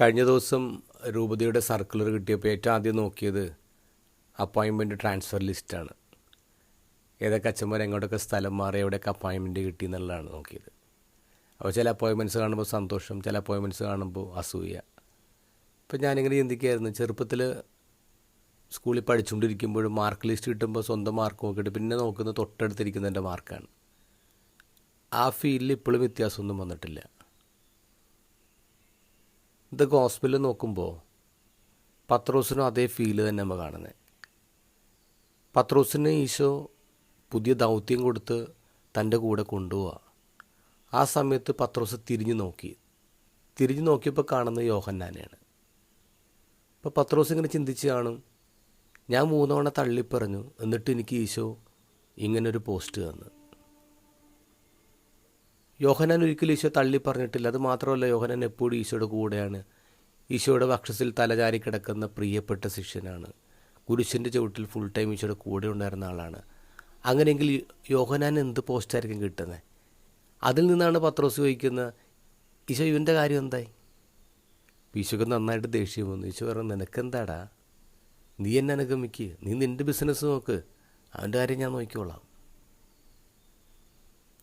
കഴിഞ്ഞ ദിവസം രൂപതയുടെ സർക്കുലർ കിട്ടിയപ്പോൾ ഏറ്റവും ആദ്യം നോക്കിയത് അപ്പോയിൻമെന്റ് ട്രാൻസ്ഫർ ലിസ്റ്റാണ് ഏതൊക്കെ അച്ഛന്മാർ എങ്ങോട്ടൊക്കെ സ്ഥലം മാറി എവിടെയൊക്കെ അപ്പോയിൻമെന്റ് കിട്ടി എന്നുള്ളതാണ് നോക്കിയത്. അപ്പോൾ ചില അപ്പോയിൻമെന്റ്സ് കാണുമ്പോൾ സന്തോഷം ചില അപ്പോയിൻമെന്റ്സ് കാണുമ്പോൾ അസൂയ. ഇപ്പം ഞാനിങ്ങനെ ചിന്തിക്കുകയായിരുന്നു ചെറുപ്പത്തിൽ സ്കൂളിൽ പഠിച്ചുകൊണ്ടിരിക്കുമ്പോഴും മാർക്ക് ലിസ്റ്റ് കിട്ടുമ്പോൾ സ്വന്തം മാർക്ക് നോക്കിയിട്ട് പിന്നെ നോക്കുന്നത് തൊട്ടടുത്തിരിക്കുന്നതിന്റെ മാർക്കാണ് ആ ഫീലിൽ ഇപ്പോഴും വ്യത്യാസമൊന്നും വന്നിട്ടില്ല. ഇത് ഗോസ്പിൽ നോക്കുമ്പോൾ പത്രോസിനും അതേ ഫീൽ തന്നെ നമ്മൾ കാണുന്നത് പത്രോസിന് ഈശോ പുതിയ ദൗത്യം കൊടുത്ത് തന്റെ കൂടെ കൊണ്ടുപോവുക ആ സമയത്ത് പത്രോസ് തിരിഞ്ഞു നോക്കി. തിരിഞ്ഞു നോക്കിയപ്പോൾ കാണുന്നത് യോഹന്നാനെയാണ്. അപ്പോൾ പത്രോസ് ഇങ്ങനെ ചിന്തിച്ച് കാണും ഞാൻ മൂന്നവണ തള്ളിപ്പറഞ്ഞു. എന്നിട്ട് എനിക്ക് ഈശോ ഇങ്ങനൊരു പോസ്റ്റ് തന്നു. യോഹനാൻ ഒരിക്കലും ഈശോ തള്ളി പറഞ്ഞിട്ടില്ല അത് മാത്രമല്ല യോഹനാൻ എപ്പോഴും ഈശോയുടെ കൂടെയാണ്. ഈശോയുടെ വക്ഷസിൽ തലചാരി കിടക്കുന്ന പ്രിയപ്പെട്ട ശിഷ്യനാണ്. കുരിശിന്റെ ചുവട്ടിൽ ഫുൾ ടൈം ഈശോയുടെ കൂടെ ഉണ്ടായിരുന്ന ആളാണ്. അങ്ങനെയെങ്കിൽ യോഹനാൻ എന്ത് പോസ്റ്റായിരിക്കും കിട്ടുന്നത് അതിൽ നിന്നാണ് പത്രോസ് ചോദിക്കുന്നത് ഈശോ ഇവന്റെ കാര്യം എന്തായി? ഈശോക്ക് നന്നായിട്ട് ദേഷ്യം വന്നു. ഈശോ പറഞ്ഞു നിനക്കെന്താടാ? നീ എന്നെ അനുഗമിക്കുക നീ നിന്റെ ബിസിനസ് നോക്ക്. അവന്റെ കാര്യം ഞാൻ നോക്കിക്കോളാം.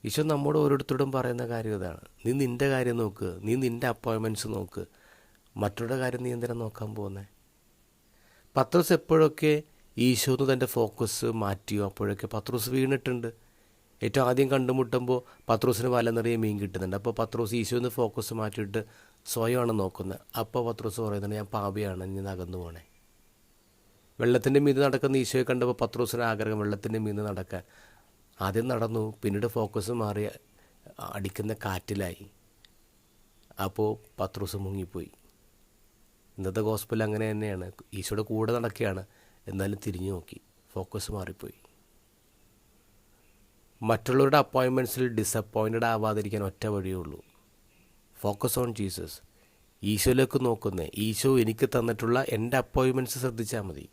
ഈശോ നമ്മോട് ഓരോരുത്തരോടും പറയുന്ന കാര്യം ഇതാണ്. നീ നിന്റെ കാര്യം നോക്ക്. നീ നിന്റെ അപ്പോയിൻമെന്റ്സ് നോക്ക്. മറ്റുള്ള കാര്യം നീ എന്തിനാ നോക്കാൻ പോകുന്നത് പത്രോസ് എപ്പോഴൊക്കെ ഈശോന്ന് തന്റെ ഫോക്കസ് മാറ്റിയോ? അപ്പോഴൊക്കെ പത്രോസ് വീണിട്ടുണ്ട്. ഏറ്റവും ആദ്യം കണ്ടുമുട്ടുമ്പോൾ പത്രോസിന് വല നിറയെ മീൻ കിട്ടുന്നുണ്ട്. അപ്പോൾ പത്രോസ് ഈശോന്ന് ഫോക്കസ് മാറ്റിയിട്ട് സ്വയമാണ് നോക്കുന്നത്. അപ്പോൾ പത്രോസ് പറയുന്നത് ഞാൻ പാപിയാണ്. ഇനി അകന്നു പോണേ. വെള്ളത്തിന്റെ മീത് നടക്കുന്ന ഈശോയെ കണ്ടപ്പോൾ പത്രോസിന് ആഗ്രഹം വെള്ളത്തിന്റെ മീത് നടക്കാൻ. ആദ്യം നടന്നു പിന്നീട് ഫോക്കസ് മാറി അടിക്കുന്ന കാറ്റിലായി. അപ്പോൾ പത്രോസ് മുങ്ങിപ്പോയി. ഇന്നത്തെ ഗോസ്പിൽ അങ്ങനെ തന്നെയാണ്. ഈശോയുടെ കൂടെ നടക്കുകയാണ്. എന്നാലും തിരിഞ്ഞു നോക്കി. ഫോക്കസ് മാറിപ്പോയി. മറ്റുള്ളവരുടെ അപ്പോയിൻമെന്റ്സിൽ ഡിസപ്പോയിന്റഡ് ആവാതിരിക്കാൻ ഒറ്റ വഴിയേ ഉള്ളൂ. ഫോക്കസ് ഓൺ ജീസസ് ഈശോയിലേക്ക് നോക്കുന്നേ. ഈശോ എനിക്ക് തന്നിട്ടുള്ള എന്റെ അപ്പോയിൻമെന്റ്സ് ശ്രദ്ധിച്ചാൽ മതി.